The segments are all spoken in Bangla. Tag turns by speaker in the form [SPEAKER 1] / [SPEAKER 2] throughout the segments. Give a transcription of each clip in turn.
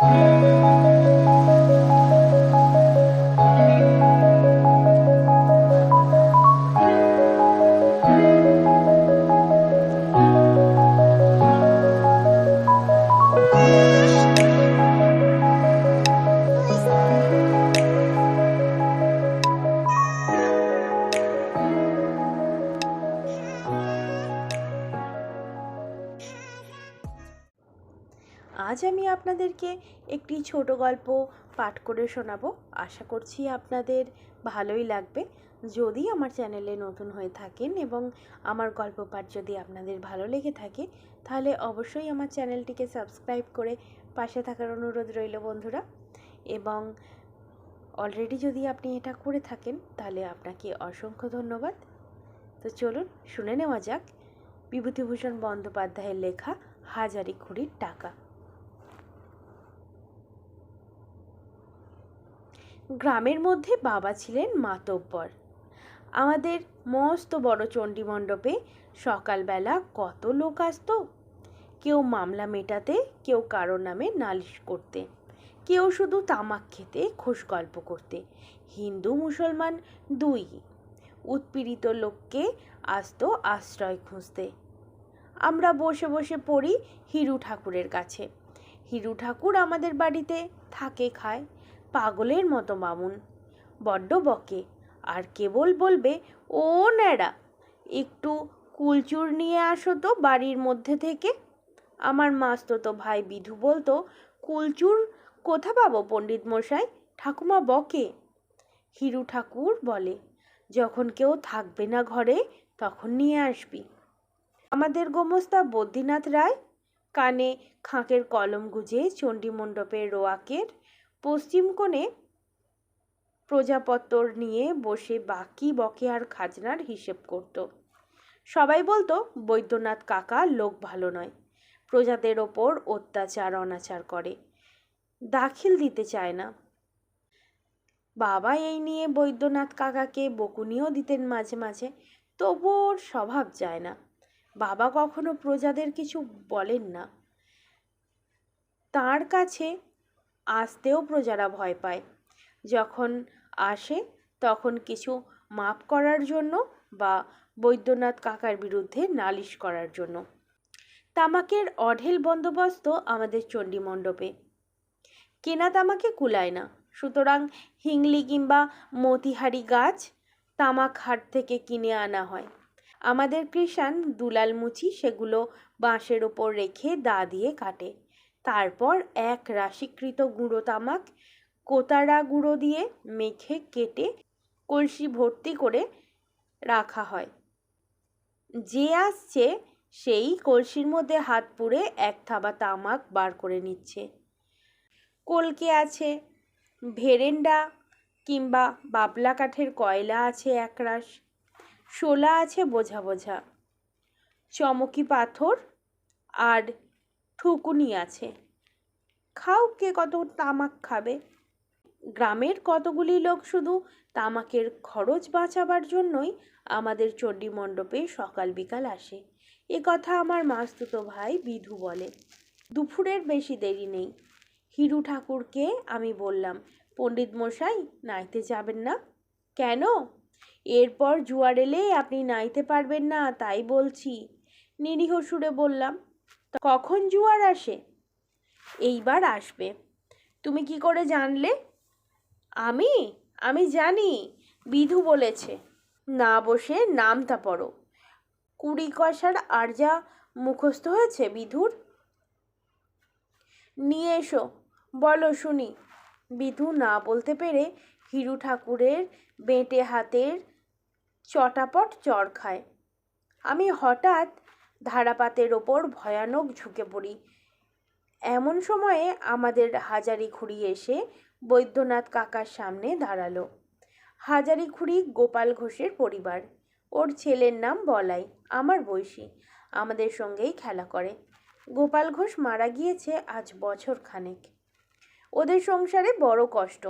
[SPEAKER 1] আজ একটি ছোট গল্প পাঠ করে শোনাবো। আশা করছি আপনাদের ভালোই লাগবে। যদি আমার চ্যানেলে নতুন হয়ে থাকেন এবং আমার গল্প পাঠ যদি আপনাদের ভালো লেগে থাকে, তাহলে অবশ্যই আমার চ্যানেলটিকে সাবস্ক্রাইব করে পাশে থাকার অনুরোধ রইল বন্ধুরা। এবং অলরেডি যদি আপনি এটা করে থাকেন, তাহলে আপনাকে অসংখ্য ধন্যবাদ। তো চলুন, শুনে নেওয়া যাক। বিভূতিভূষণ বন্দ্যোপাধ্যায়ের লেখা হাজারি খুঁড়ির টাকা। গ্রামের মধ্যে বাবা ছিলেন মাতব্বর। আমাদের মস্ত বড় চণ্ডী মণ্ডপে সকালবেলা কত লোক আসতো? কেউ মামলা মেটাতে, কেউ কারও নামে নালিশ করতে, কেউ শুধু তামাক খেতে, খোশ গল্প করতে। হিন্দু মুসলমান দুই, উৎপীড়িত লোককে আসতো আশ্রয় খুঁজতে। আমরা বসে বসে পড়ি হিরু ঠাকুরের কাছে। হিরু ঠাকুর আমাদের বাড়িতে থাকে খায়। পাগলের মতো মামুন। বড্ড বকে। আর কেবল বলবে, ও ন্যাড়া, একটু কুলচুর নিয়ে আসো তো বাড়ির মধ্যে থেকে। আমার মাস্ততো ভাই বিধু বলতো, কুলচুর কোথা পাবো পণ্ডিত মশাই? ঠাকুমা বকে। হিরু ঠাকুর বলে, যখন কেউ থাকবে না ঘরে, তখন নিয়ে আসবি। আমাদের গোমস্তা বদ্রীনাথ রায় কানে খাঁকের কলম গুজে চণ্ডীমণ্ডপের রোয়াকের পশ্চিম কোণে প্রজাপত্তর নিয়ে বসে বাকি বকেয়ার খাজনার হিসেব করত। সবাই বলতো, বৈদ্যনাথ কাকা লোক ভালো নয়। প্রজাদের ওপর অত্যাচার, অনাচার করে। দাখিল দিতে চায় না। বাবা এই নিয়ে বৈদ্যনাথ কাকাকে বকুনিও দিতেন মাঝে মাঝে। তবুও ওর স্বভাব যায় না। বাবা কখনো প্রজাদের কিছু বলেন না। তার কাছে আসতেও প্রজারা ভয় পায়। যখন আসে, তখন কিছু মাপ করার জন্য বা বৈদ্যনাথ কাকার বিরুদ্ধে নালিশ করার জন্য। তামাকের অঢেল বন্দোবস্ত আমাদের চণ্ডী মণ্ডপে কেনা তামাকে কুলায় না। সুতরাং হিংলি কিংবা মতিহারি গাছ তামাক হাট থেকে কিনে আনা হয়। আমাদের কৃষাণ দুলাল মুচি সেগুলো বাঁশের ওপর রেখে দা দিয়ে কাটে। তারপর এক রাশিকৃত গুঁড়ো তামাক, কোতারা গুঁড়ো দিয়ে মেখে কেটে কলসি ভর্তি করে রাখা হয়। যে আসছে, সেই কলসির মধ্যে হাত পুড়ে এক থাবা তামাক বার করে নিচ্ছে। কলকে আছে, ভেরেন্ডা কিংবা বাবলা কাঠের কয়লা আছে একরাশ, শোলা আছে বোঝা বোঝা। চমকি পাথর আর ঠুকুনি আছে। খাও কে কত তামাক খাবে? গ্রামের কতগুলি লোক শুধু তামাকের খরচ বাঁচাবার জন্যই আমাদের চণ্ডী মণ্ডপে সকাল বিকাল আসে। এ কথা আমার মাস্তুতো ভাই বিধু বলে। দুপুরের বেশি দেরি নেই। হিরু ঠাকুরকে আমি বললাম, পণ্ডিত মশাই, নাইতে যাবেন না? কেন? এরপর জুয়ার এলে আপনি নাইতে পারবেন না, তাই বলছি। নিরীহ সুরে বললাম কখন জুয়ার আসে? এইবার আসবে। তুমি কি করে জানলে? আমি? আমি জানি, বিধু বলেছে। না বসে নামটা পড়ো। কুড়ি কষার আর যা মুখস্থ হয়েছে বিধুর? নিয়ে এসো, বলো শুনি। বিধু না বলতে পেরে হিরু ঠাকুরের বেঁটে হাতের চটাপট চর খায়। আমি হঠাৎ ধারাপাতের ওপর ভয়ানক ঝুঁকে পড়ি। এমন সময়ে আমাদের হাজারি খুঁড়ি এসে বৈদ্যনাথ কাকার সামনে দাঁড়াল। হাজারি খুঁড়ি গোপাল ঘোষের পরিবার। ওর ছেলের নাম বলাই, আমার বয়সী, আমাদের সঙ্গেই খেলা করে। গোপাল ঘোষ মারা গিয়েছে আজ বছর খানেক ওদের সংসারে বড় কষ্ট।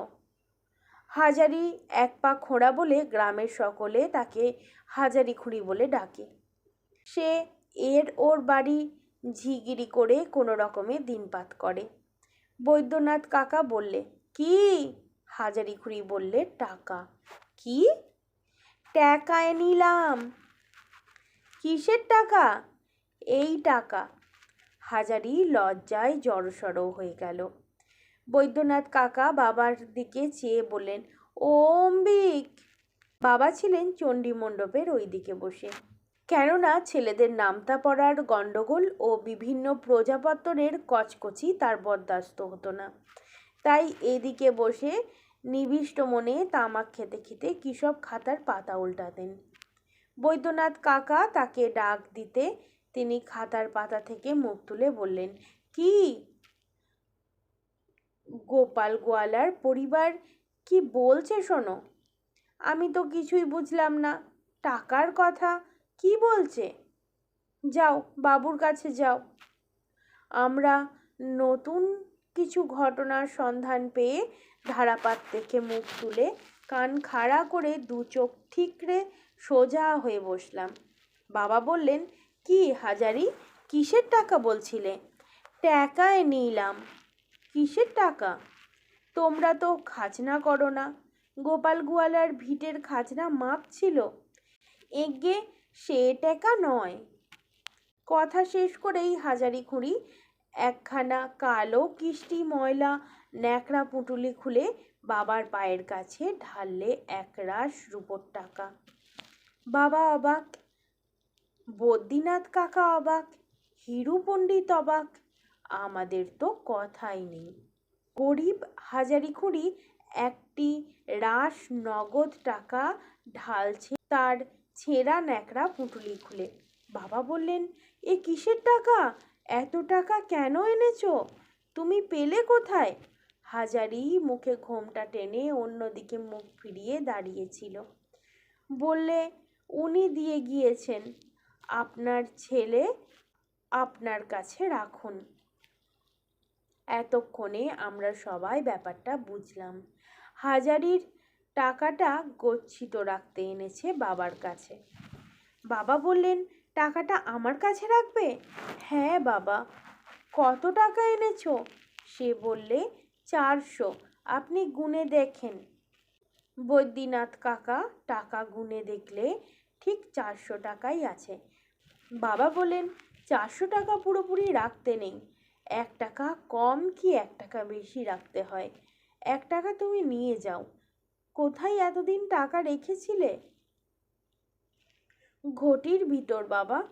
[SPEAKER 1] হাজারি এক পা খোঁড়া বলে গ্রামের সকলে তাকে হাজারি খুঁড়ি বলে ডাকে। সে এর ওর বাড়ি ঝিগিরি করে কোনো রকমে দিনপাত করে। বৈদ্যনাথ কাকা বললে, কি? হাজারি খুড়ি বললে, টাকা। কি? টাকায় নিলাম। কিসের টাকা? এই টাকা। হাজারি লজ্জায় জড়সড় হয়ে গেল। বৈদ্যনাথ কাকা বাবার দিকে চেয়ে বললেন, ও অম্বিক। বাবা ছিলেন চণ্ডী মণ্ডপের ওই দিকে বসে। কেননা ছেলেদের নামতা পড়ার গণ্ডগোল ও বিভিন্ন প্রজাপত্তরের কচকচি তার বরদাস্ত হতো না। তাই এদিকে বসে নিবিষ্ট মনে তামাক খেতে খেতে কিসব খাতার পাতা উল্টাতেন। বৈদ্যনাথ কাকা তাকে ডাক দিতে তিনি খাতার পাতা থেকে মুখ তুলে বললেন, কি? গোপাল গোয়ালার পরিবার কি বলছে শোনো? আমি তো কিছুই বুঝলাম না। টাকার কথা? কি বলছে? যাও, বাবুর কাছে যাও। আমরা নতুন কিছু ঘটনার সন্ধান পেয়ে ধারাপাত থেকে মুখ তুলে কান খাড়া করে দু চোখ ঠিকরে সোজা হয়ে বসলাম। বাবা বললেন, কি হাজারি, কিসের টাকা বলছিলে? টাকায় নিলাম। কিসের টাকা? তোমরা তো খাজনা করো না। গোপাল গোয়ালার ভিটের খাজনা মাপ ছিল। এগে সে টাকা নয়। কথা শেষ করেই হাজারি খুঁড়ি একখানা কালো কিষ্টি ময়লা ন্যাকড়া পুঁটুলি খুলে বাবার পায়ের কাছে ঢাললে একরাশ রূপোর টাকা। বাবা অবাক, বদ্রীনাথ কাকা অবাক, হিরু পণ্ডিত অবাক, আমাদের তো কথাই নেই। গরিব হাজারি খুঁড়ি একটি রাস নগদ টাকা ঢালছে তার ছেঁড়া ন্যাকড়া পুঁটুলি খুলে। বাবা বললেন, এ কিসের টাকা? এত টাকা কেন এনেছো? তুমি পেলে কোথায়? হাজারি মুখে ঘোমটা টেনে অন্যদিকে মুখ ফিরিয়ে দাঁড়িয়েছিল। বললে, উনি দিয়ে গিয়েছেন। আপনার ছেলে আপনার কাছে রাখুন। এতক্ষণে আমরা সবাই ব্যাপারটা বুঝলাম। হাজারির টাকাটা গচ্ছিত রাখতে এনেছে বাবার কাছে। বাবা বললেন, টাকাটা আমার কাছে রাখবে? হ্যাঁ বাবা। কত টাকা এনেছো? সে বললে, চারশো। আপনি গুনে দেখেন। বৈদ্যনাথ কাকা টাকা গুনে দেখলে ঠিক চারশো টাকাই আছে। বাবা বলেন চারশো টাকা পুরোপুরি রাখতে নেই। এক টাকা কম কি এক টাকা বেশি রাখতে হয়? এক টাকা তুমি নিয়ে যাও। কোথায় এতদিন টাকা রেখেছিলে? ঘটির ভিতর, বাবা।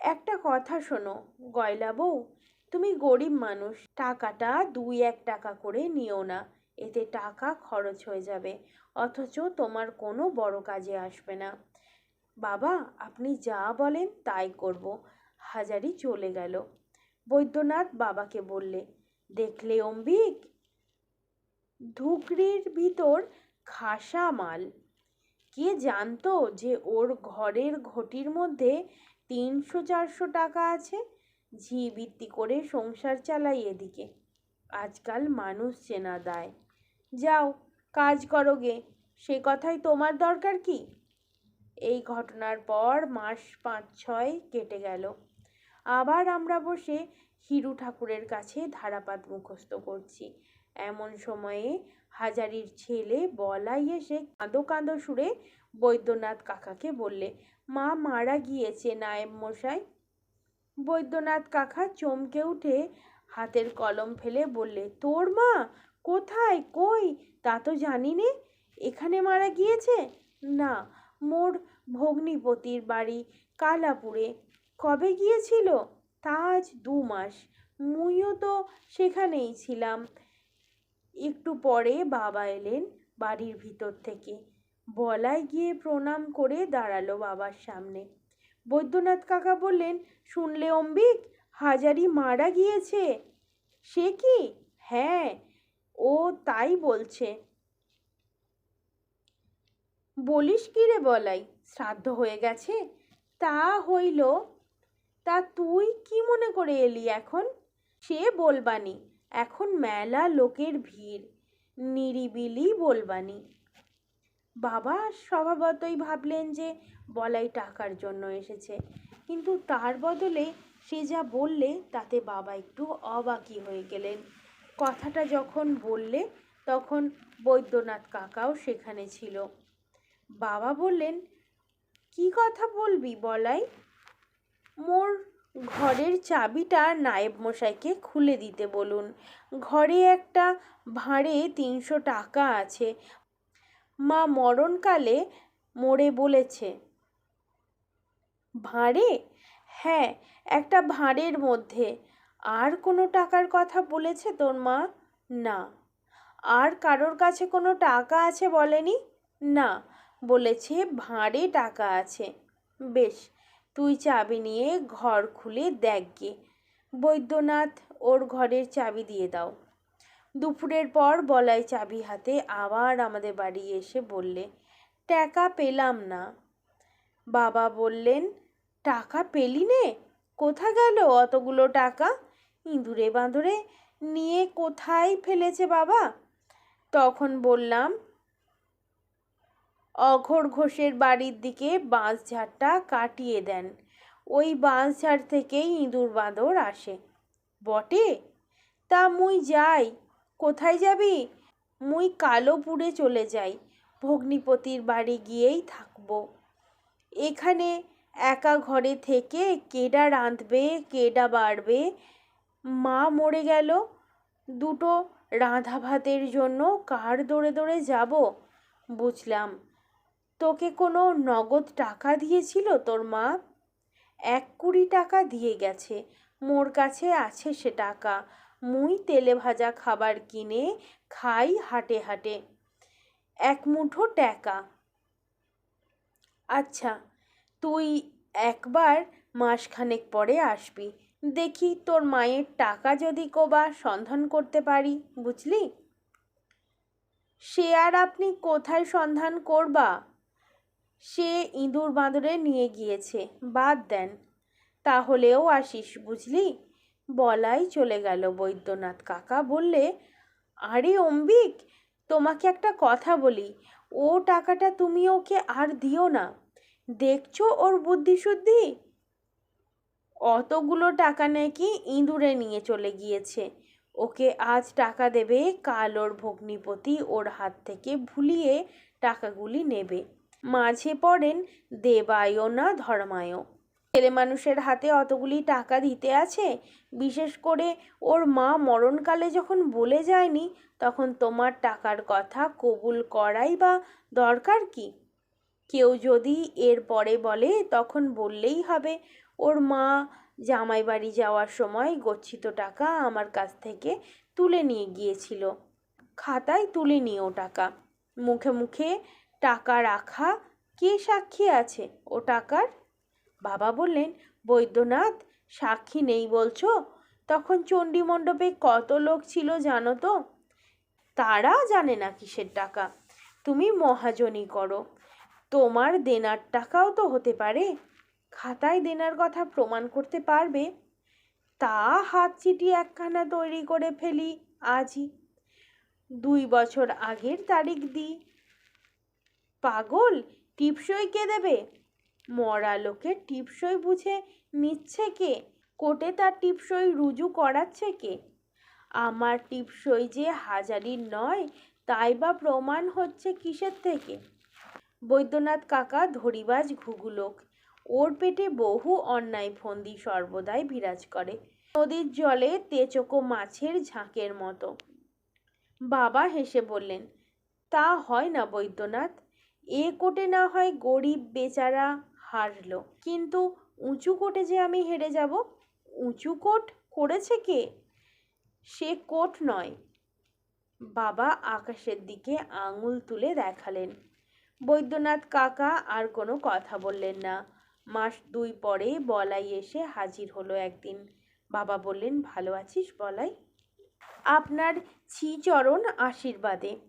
[SPEAKER 1] একটা কথা শোনো, গয়লা বউ, তুমি গরিব মানুষ। টাকাটা দুই এক টাকা করে নিও না, এতে টাকা খরচ হয়ে যাবে, অথচ তোমার কোনো বড় কাজে আসবে না। বাবা, আপনি যা বলেন তাই করব হাজারি চলে গেল। বৈদ্যনাথ বাবাকে বললে, দেখলে অম্বিক ধুকরির ভিতর খাসা মাল। কে জানতো যে ওর ঘরের ঘটির মধ্যে তিনশো চারশো টাকা আছে? ঝি বৃত্তি করে সংসার চালাই এদিকে। আজকাল মানুষ চেনা দায়। যাও, কাজ করো গে। সে কথাই তোমার দরকার কি? এই ঘটনার পর মাস পাঁচ ছয় কেটে গেল। আবার আমরা বসে হিরু ঠাকুরের কাছে ধারাপাত মুখস্থ করছি। এমন সময়ে হাজারির ছেলে বলাই এসে কাঁদো কাঁদো সুরে বৈদ্যনাথ কাকাকে বললে, মা মারা গিয়েছে নায়েব মশাই? বৈদ্যনাথ কাকা চমকে উঠে হাতের কলম ফেলে বললে, তোর মা কোথায়? কই? তা তো জানি নে। এখানে মারা গিয়েছে? না, মোর ভগ্নিপতির বাড়ি কালাপুরে। কবে গিয়েছিল? তা আজ দু মাস। মুইও তো সেখানেই ছিলাম। একটু পরে বাবা এলেন বাড়ির ভিতর থেকে। বলাই গিয়ে প্রণাম করে দাঁড়াল বাবার সামনে। বৈদ্যনাথ কাকা বললেন, শুনলে অম্বিক, হাজারি মারা গিয়েছে। সে কি? হ্যাঁ ও তাই বলছে। বলিস কি রে বলাই, শ্রাদ্ধ হয়ে গেছে? তা হইল, তা তুই কি মনে করে এলি এখন? সে বলবানি এখন মেলা লোকের ভিড়, নিরিবিলি বলবানি। বাবা স্বভাবতই ভাবলেন যে বলাই টাকার জন্য এসেছে, কিন্তু তার বদলে সে যা বললে তাতে বাবা একটু অবাকি হয়ে গেলেন। কথাটা যখন বললে তখন বৈদ্যনাথ কাকাও সেখানে ছিল। বাবা বললেন, কি কথা বলবি বলাই? মোর ঘরের চাবিটা নায়েব মশাইকে খুলে দিতে বলুন। ঘরে একটা ভাঁড়ে তিনশো টাকা আছে। মা মরণকালে মোড়ে বলেছে, ভাঁড়ে? হ্যাঁ একটা ভাঁড়ের মধ্যে। আর কোনো টাকার কথা বলেছে তোর মা? না। আর কারোর কাছে কোনো টাকা আছে বলেনি? না। বলেছে ভাঁড়ে টাকা আছে। বেশ তুই চাবি নিয়ে ঘর খুলে দেখ গে বৈদ্যনাথ ওর ঘরের চাবি দিয়ে দাও। দুপুরের পর বলাই চাবি হাতে আবার আমাদের বাড়ি এসে বললে, টাকা পেলাম না। বাবা বললেন, টাকা পেলি নে? কোথা গেল অতগুলো টাকা? ইঁদুরে বাঁদুরে নিয়ে কোথায় ফেলেছে বাবা? তখন বললাম অঘর ঘোষের বাড়ির দিকে বাঁশঝাড়টা কাটিয়ে দেন। ওই বাঁশঝাড় থেকেই ইঁদুর বাঁদর আসে। বটে? তা মুই যাই। কোথায় যাবি? মুই কালোপুরে চলে যাই। ভগ্নিপতির বাড়ি গিয়েই থাকব। এখানে একা ঘরে থেকে কেডা রাঁধবে, কেডা বাড়বে? মা মরে গেল। দুটো রাঁধা ভাতের জন্য কার দৌড়ে দৌড়ে যাব? বুঝলাম। তোকে কোনো নগদ টাকা দিয়েছিল তোর মা? এক কুড়ি টাকা দিয়ে গেছে। মোর কাছে আছে সে টাকা। মুই তেলে ভাজা খাবার কিনে খাই হাটে হাটে। এক মুঠো টাকা আচ্ছা তুই একবার মাসখানেক পরে আসবি। দেখি তোর মায়ের টাকা যদি কোবা সন্ধান করতে পারি, বুঝলি? সে আর আপনি কোথায় সন্ধান করবা? সে ইঁদুর বাঁদরে নিয়ে গিয়েছে। বাদ দেন। তাহলেও আসিস বুঝলি? বলাই চলে গেল বৈদ্যনাথ কাকা। বললে, আরে অম্বিক, তোমাকে একটা কথা বলি। ও টাকাটা তুমি ওকে আর দিও না। দেখছ ওর বুদ্ধি বুদ্ধিশুদ্ধি? অতগুলো টাকা নাকি ইঁদুরে নিয়ে চলে গিয়েছে। ওকে আজ টাকা দেবে, কাল ওর ভগ্নিপতি ওর হাত থেকে ভুলিয়ে টাকাগুলি নেবে। মাঝে পড়েন দেবায়ও না ধর্মায়ও ছেলে মানুষের হাতে অতগুলি টাকা দিতে আছে, বিশেষ করে ওর মা মরণকালে যখন বলে যায়নি, তখন তোমার টাকার কথা কবুল করাই বা দরকার কি? কেউ যদি এর পরে বলে, তখন বললেই হবে, ওর মা জামাই বাড়ি যাওয়ার সময় গচ্ছিত টাকা আমার কাছ থেকে তুলে নিয়ে গিয়েছিল। খাতায় তুলে নিও টাকা। মুখে মুখে টাকা রাখা কে সাক্ষী আছে ও টাকার? বাবা বললেন, বৈদ্যনাথ, সাক্ষী নেই বলছো? তখন চণ্ডী মণ্ডপে কত লোক ছিল জানো তো? তারা জানে না কিসের টাকা। তুমি মহাজনী করো। তোমার দেনার টাকাও তো হতে পারে। খাতায় দেনার কথা প্রমাণ করতে পারবে? তা হাত চিঠি একখানা তৈরি করে ফেলি আজই। দুই বছর আগের তারিখ দিই। পাগল, টিপসই কে দেবে? মরা লোকের টিপসই বুঝে নিচ্ছে কে? কোর্টে তার টিপসই রুজু করাচ্ছে কে? আমার টিপসই যে হাজারির নয়, তাই বা প্রমাণ হচ্ছে কিসের থেকে? বৈদ্যনাথ কাকা ধরিবাজ ঘুঘুলোক ওর পেটে বহু অন্যায় ফন্দি সর্বদাই বিরাজ করে। নদীর জলে তেচকো মাছের ঝাঁকের মতো। বাবা হেসে বললেন, তা হয় না বৈদ্যনাথ। এ কোটে না হয় গরিব বেচারা হারলো। কিন্তু উঁচু কোটে যে আমি হেরে যাব, উঁচু কোট করেছে কে? সে কোট নয়। বাবা আকাশের দিকে আঙুল তুলে দেখালেন। বৈদ্যনাথ কাকা আর কোনো কথা বললেন না। মাস দুই পরে বলাই এসে হাজির হলো একদিন। বাবা বললেন, ভালো আছিস বলাই? আপনার চরণ আশীর্বাদে।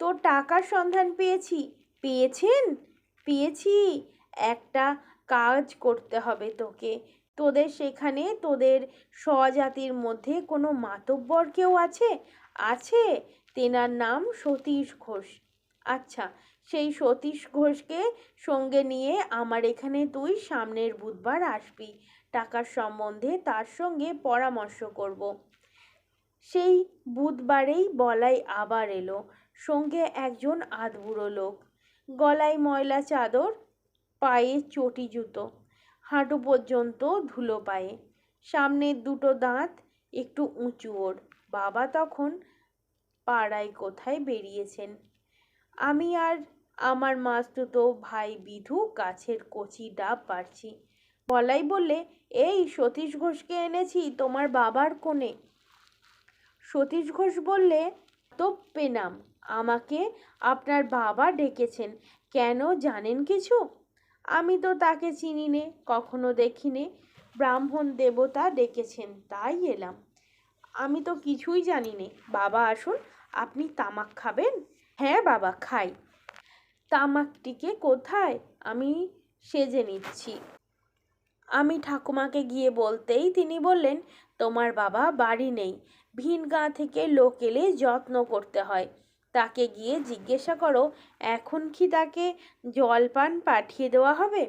[SPEAKER 1] তোর টাকার সন্ধান পেয়েছি। পেয়েছেন? পেয়েছি। একটা কাজ করতে হবে তোকে। তোদের সেখানে তোদের স্বজাতির মধ্যে কোনো মাতব্বর কেউ আছে? আছে। তেনার নাম সতীশ ঘোষ। আচ্ছা সেই সতীশ ঘোষকে সঙ্গে নিয়ে আমার এখানে তুই সামনের বুধবার আসবি। টাকার সম্বন্ধে তার সঙ্গে পরামর্শ করব। সেই বুধবারেই বলাই আবার এলো। সঙ্গে একজন আধবুড়ো লোক। গলায় ময়লা চাদর, পায়ে চটি জুতো, হাঁটু পর্যন্ত ধুলো পায়ে। সামনের দুটো দাঁত, একটু উঁচু ওর। বাবা তখন পাড়ায় কোথায় বেরিয়েছেন? আমি আর আমার মাস্তুতো ভাই বিধু গাছের কচি ডাব পারছি বলাই বললে, এই সতীশ ঘোষকে এনেছি তোমার বাবার কোণে। সতীশ ঘোষ বললে তো পেনাম। আমাকে আপনার বাবা ডেকেছেন। কেন জানেন কিছু? আমি তো তাকে চিনি নে কখনো দেখিনি। ব্রাহ্মণ দেবতা ডেকেছেন, তাই এলাম। আমি তো কিছুই জানি নে বাবা, আসুন, আপনি তামাক খাবেন? হ্যাঁ বাবা, খাই। তামাকটিকে কোথায়? আমি সেজে নিচ্ছি। আমি ঠাকুমাকে গিয়ে বলতেই তিনি বললেন, তোমার বাবা বাড়ি নেই। ভিন গাঁ থেকে লোক এলে যত্ন করতে হয়। তাকে গিয়ে জিজ্ঞাসা করো, এখন কি তাকে জলপান পাঠিয়ে দেওয়া হবে?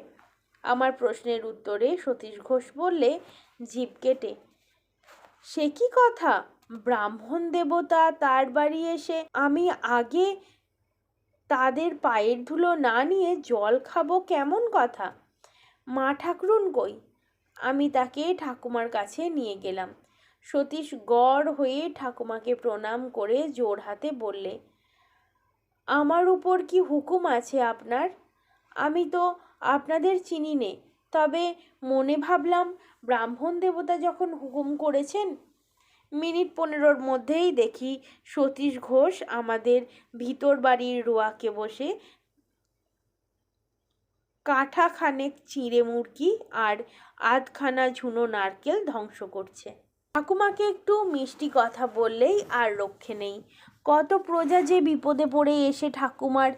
[SPEAKER 1] আমার প্রশ্নের উত্তরে সতীশ ঘোষ বললে জিভ কেটে। সে কি কথা? ব্রাহ্মণ দেবতা তার বাড়ি এসে আমি আগে তাদের পায়ের ধুলো না নিয়ে জল খাব কেমন কথা? মা ঠাকুরুন কই? আমি তাকে ঠাকুমার কাছে নিয়ে গেলাম। সতীশ গড় হয়ে ঠাকুমাকে প্রণাম করে জোর হাতে বললে আমার উপর কি হুকুম আছে আপনার? আমি তো আপনাদের চিনি নে। তবে মনে ভাবলাম, ব্রাহ্মণ দেবতা যখন হুকুম করেছেন, মিনিট পনেরোর মধ্যেই দেখি সতীশ ঘোষ আমাদের ভিতর বাড়ির রোয়াকে বসে কাঠা খানেক চিঁড়ে মুরগি আর আধখানা ঝুনো নারকেল ধ্বংস করছে। ঠাকুমাকে একটু মিষ্টি কথা বললেই আর রক্ষে নেই। কত প্রজা যে বিপদে পড়ে এসে ঠাকুমার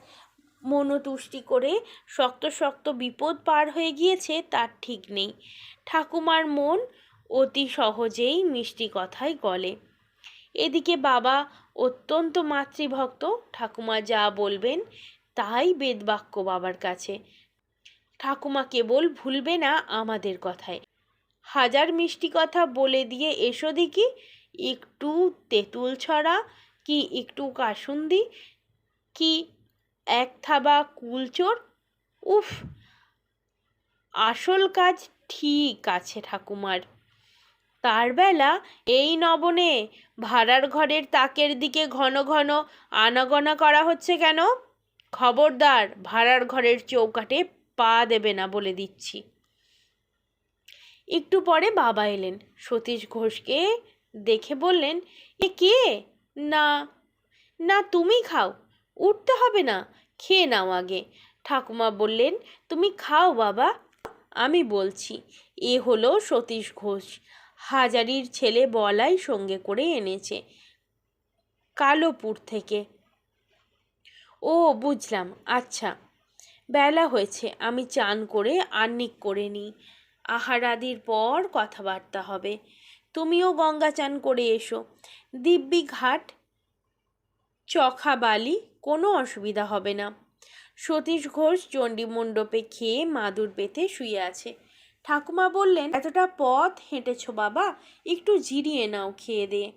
[SPEAKER 1] মনোতুষ্টি করে শক্ত শক্ত বিপদ পার হয়ে গিয়েছে, তার ঠিক নেই। ঠাকুমার মন অতি সহজেই মিষ্টি কথায় গলে। এদিকে বাবা অত্যন্ত মাতৃভক্ত, ঠাকুমা যা বলবেন তাই বেদবাক্য বাবার কাছে। ঠাকুমা কেবল ভুলবে না আমাদের কথায়। হাজার মিষ্টি কথা বলে দিয়ে এসো দেখি, একটু তেঁতুল ছড়া কি একটু কাসুন্দি কি এক থাবা কুলচোর উফ, আসল কাজ ঠিক আছে ঠাকুমার। তার বেলা এই নবনে ভাড়ার ঘরের তাকের দিকে ঘন ঘন আনাগোনা করা হচ্ছে কেন? খবরদার, ভাড়ার ঘরের চৌকাটে পা দেবে না বলে দিচ্ছি। একটু পরে বাবা এলেন। সতীশ ঘোষকে দেখে বললেন, এ কে? না না তুমি খাও, উঠতে হবে না, খেয়ে নাও আগে। ঠাকুমা বললেন, তুমি খাও বাবা। আমি বলছি, এ হলো সতীশ ঘোষ। হাজারির ছেলে বলাই সঙ্গে করে এনেছে, কালোপুর থেকে। ও, বুঝলাম আচ্ছা। বেলা হয়েছে, আমি চান করে আর্নিক করে নিই। আহারাদির পর কথাবার্তা হবে। তুমিও গঙ্গা চান করে এসো। দিব্যি ঘাট চখা বালি কোনো অসুবিধা হবে না। সতীশ ঘোষ চণ্ডী মণ্ডপে খেয়ে মাদুর পেতে শুয়ে আছে। ঠাকুমা বললেন, এতটা পথ হেঁটেছ বাবা, একটু জিরিয়ে নাও খেয়ে দে।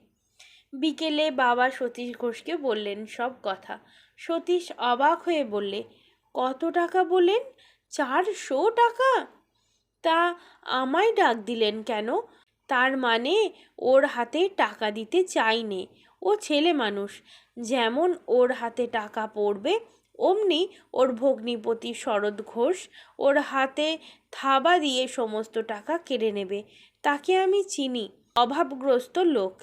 [SPEAKER 1] বিকেলে বাবা সতীশ ঘোষকে বললেন সব কথা। সতীশ অবাক হয়ে বললে, কত টাকা বলেন? চারশো টাকা? তা আমায় ডাক দিলেন কেন? তার মানে ওর হাতে টাকা দিতে চাইনে। ও ছেলে মানুষ, যেমন ওর হাতে টাকা পড়বে, অমনি ওর ভগ্নিপতি শরৎ ঘোষ ওর হাতে থাবা দিয়ে সমস্ত টাকা কেড়ে নেবে। তাকে আমি চিনি, অভাবগ্রস্ত লোক।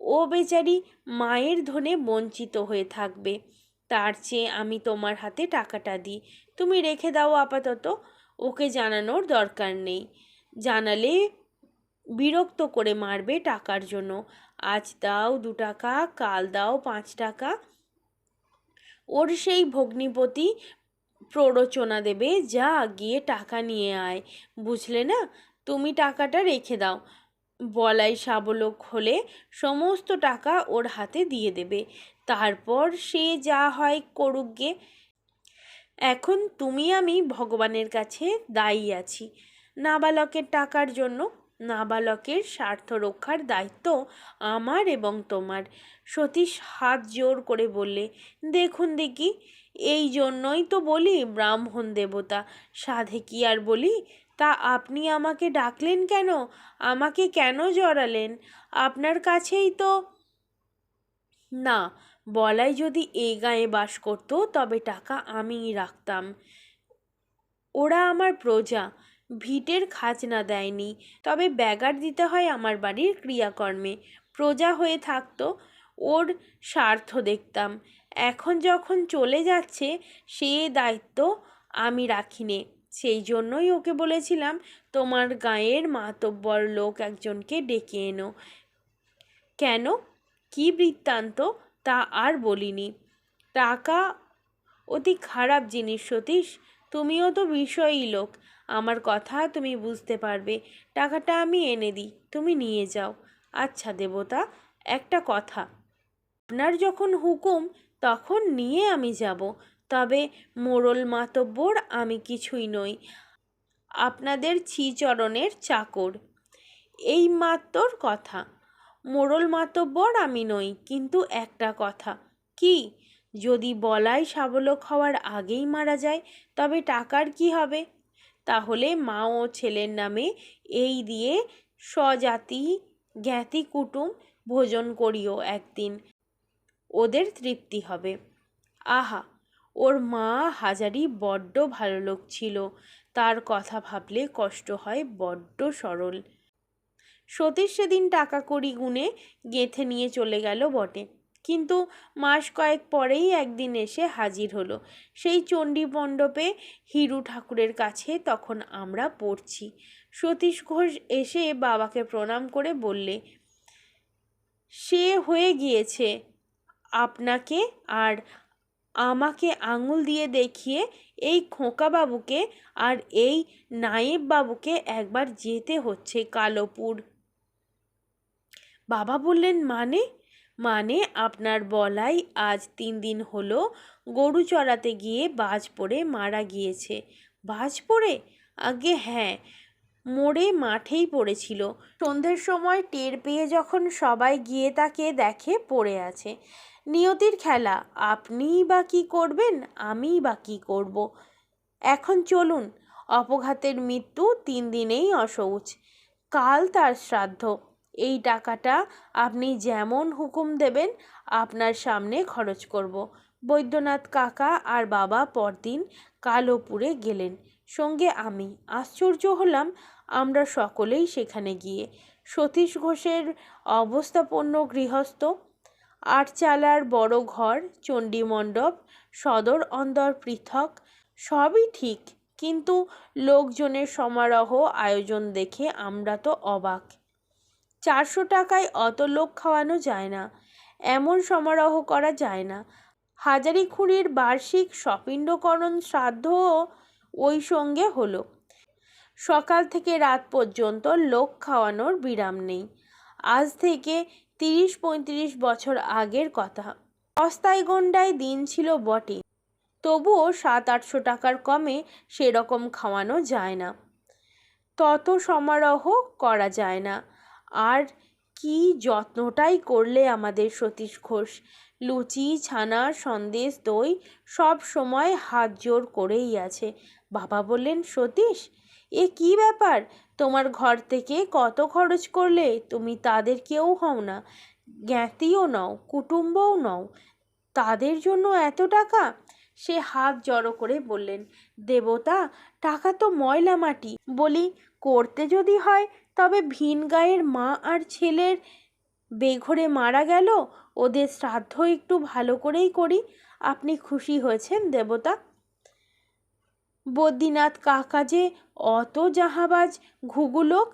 [SPEAKER 1] ও বেচারি মায়ের ধনে বঞ্চিত হয়ে থাকবে। তার চেয়ে আমি তোমার হাতে টাকাটা দিই। তুমি রেখে দাও আপাতত, ওকে জানানোর দরকার নেই। জানালে বিরক্ত করে মারবে টাকার জন্য। আজ দাও দু টাকা, কাল দাও পাঁচ টাকা। ওর সেই ভগ্নিপতি প্ররোচনা দেবে, যা, গিয়ে টাকা নিয়ে আয়। বুঝলে না? তুমি টাকাটা রেখে দাও। বলাই সাবলোক হলে সমস্ত টাকা ওর হাতে দিয়ে দেবে। তারপর সে যা হয় করুক গে। এখন তুমি আমি ভগবানের কাছে দায়ী আছি। নাবালকের টাকার জন্য নাবালকের স্বার্থ রক্ষার দায়িত্ব আমার এবং তোমার। সতীশ হাত জোর করে বললে, দেখুন দেখি, এই জন্যই তো বলি ব্রাহ্মণ দেবতা। সাধে কি আর বলি? তা আপনি আমাকে ডাকলেন কেন? আমাকে কেন জড়ালেন? আপনার কাছেই তো না, বলাই যদি এই গায়ে বাস করতো, তবে টাকা আমিই রাখতাম। ওরা আমার প্রজা ভিটের খাজনা দেয়নি। তবে ব্যাগার দিতে হয় আমার বাড়ির ক্রিয়াকর্মে। প্রজা হয়ে থাকতো, ওর স্বার্থ দেখতাম। এখন যখন চলে যাচ্ছে, সে দায়িত্ব আমি রাখিনি। সেই জন্যই ওকে বলেছিলাম, তোমার গায়ের মাতব্বর লোক একজনকে ডেকে এনো। কেন? কি বৃত্তান্ত? তা আর বলিনি। টাকা অতি খারাপ জিনিস সতীশ। তুমিও তো বিষয়ী লোক। আমার কথা তুমি বুঝতে পারবে। টাকাটা আমি এনে দিই, তুমি নিয়ে যাও। আচ্ছা দেবতা, একটা কথা। আপনার যখন হুকুম, তখন নিয়ে আমি যাব। তবে মোড়ল মাতব্বর, আমি কিছুই নই। আপনাদের শ্রীচরণের চাকর। এই মাত্রর কথা। মোরল মাতব্বর, আমি নই, কিন্তু একটা কথা। কি? যদি বলাই সাবলক হওয়ার আগেই মারা যায়, তবে টাকার কি হবে? তাহলে মা ও ছেলের নামে এই দিয়ে স্বজাতি জ্ঞাতি কুটুম ভোজন করিও একদিন। ওদের তৃপ্তি হবে। আহা, ওর মা হাজারি বড্ড ভালো লোক ছিল। তার কথা ভাবলে কষ্ট হয় বড্ড সরল। সতীশ সেদিন টাকা কড়ি গুনে গেঁথে নিয়ে চলে গেল বটে। কিন্তু মাস কয়েক পরেই একদিন এসে হাজির হলো। সেই চণ্ডী মণ্ডপে হিরু ঠাকুরের কাছে তখন আমরা পড়ছি। সতীশ ঘোষ এসে বাবাকে প্রণাম করে বললে, সে হয়ে গিয়েছে। আপনাকে আর আমাকে আঙুল দিয়ে দেখিয়ে এই খোকাবাবুকে আর এই নায়েব বাবুকে একবার যেতে হচ্ছে কালোপুর। বাবা বললেন মানে? মানে আপনার বলাই আজ তিন দিন হলো গরু চড়াতে গিয়ে বাজ পড়ে মারা গিয়েছে। বাজ পড়ে? আগে হ্যাঁ মোড়ে মাঠেই পড়েছিল। সন্ধ্যের সময় টের পেয়ে যখন সবাই গিয়ে তাকে দেখে পড়ে আছে। নিয়তির খেলা, আপনিই বা কী করবেন, আমিই বা কী করব? এখন চলুন, অপঘাতের মৃত্যু তিন দিনেই অসৌচ কাল তার শ্রাদ্ধ। এই টাকাটা আপনি যেমন হুকুম দেবেন, আপনার সামনে খরচ করব। বৈদ্যনাথ কাকা আর বাবা পরদিন কালোপুরে গেলেন। সঙ্গে আমি আশ্চর্য হলাম, আমরা সকলেই সেখানে গিয়ে। সতীশ ঘোষের অবস্থাপন্ন গৃহস্থ, আটচালার বড় ঘর চণ্ডীমণ্ডপ সদর অন্দর পৃথক, সবই ঠিক। কিন্তু লোকজনের সমারোহ আয়োজন দেখে আমরা তো অবাক। চারশো টাকায় অত লোক খাওয়ানো যায় না। এমন সমারোহ করা যায় না। হাজারি খুঁড়ির বার্ষিক সপিণ্ডকরণ শ্রাদ্ধও ওই সঙ্গে হলো। সকাল থেকে রাত পর্যন্ত লোক খাওয়ানোর বিরাম নেই। আজ থেকে তিরিশ পঁয়ত্রিশ বছর আগের কথা। অস্তায় গন্ডায় দিন ছিল বটে। তবুও সাত আটশো টাকার কমে সেরকম খাওয়ানো যায় না। তত সমারোহ করা যায় না। আর কি যত্নটাই করলে আমাদের সতীশ ঘোষ? লুচি, ছানা, সন্দেশ, দই সব সময় হাত জোর করেই আছে। বাবা বললেন, সতীশ, এ কি ব্যাপার? তোমার ঘর থেকে কত খরচ করলে তুমি তাদের কেউ হও না? জ্ঞাতিও নও, কুটুম্বও নও। তাদের জন্য এত টাকা? সে হাত জড়ো করে বললেন, দেবতা, টাকা তো ময়লা মাটি। বলি, করতে যদি হয় তবে ভিন গায়ের মা আর ছেলের বেঘরে মারা গেল, ওদের শ্রাদ্ধ একটু ভালো করেই করি। আপনি খুশি হয়েছেন, দেবতা? বদ্রীনাথ কাকা যে অত জাহাবাজ ঘুগুলোক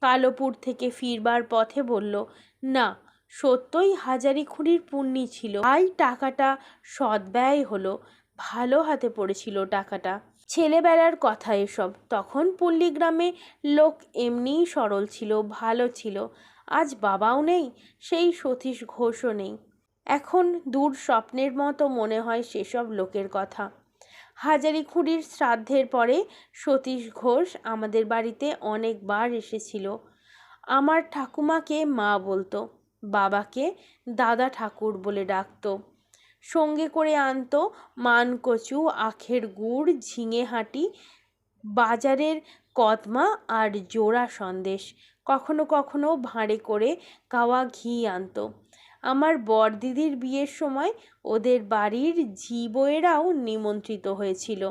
[SPEAKER 1] কালোপুর থেকে ফিরবার পথে বলল, না সত্যই হাজারি খুঁড়ির পুণ্যি ছিল। তাই টাকাটা সদ্ব্যয় হলো। ভালো হাতে পড়েছিল টাকাটা। ছেলেবেলার কথা এসব। তখন পল্লীগ্রামে লোক এমনিই সরল ছিল, ভালো ছিল। আজ বাবাও নেই, সেই সতীশ ঘোষও নেই। এখন দূর স্বপ্নের মতো মনে হয় সেসব লোকের কথা। হাজারি খুঁড়ির শ্রাদ্ধের পরে সতীশ ঘোষ আমাদের বাড়িতে অনেকবার এসেছিল। আমার ঠাকুমাকে মা বলতো, বাবাকে দাদা ঠাকুর বলে ডাকতো। সঙ্গে করে আনতো মানকচু, আখের গুড়, ঝিঙে হাঁটি, বাজারের কদমা আর জোড়া সন্দেশ। কখনো কখনো ভাঁড়ে করে কাওয়া ঘি আনতো। আমার বরদিদির বিয়ের সময় ওদের বাড়ির ঝি নিমন্ত্রিত হয়েছিল।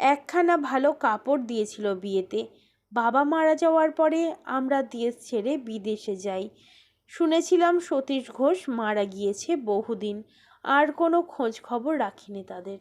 [SPEAKER 1] একখানা ভালো কাপড় দিয়েছিল বিয়েতে। বাবা মারা যাওয়ার পরে আমরা দেশ ছেড়ে বিদেশে যাই। শুনেছিলাম সতীশ ঘোষ মারা গিয়েছে বহুদিন। আর কোনো খোঁজ খবর রাখিনি তাদের।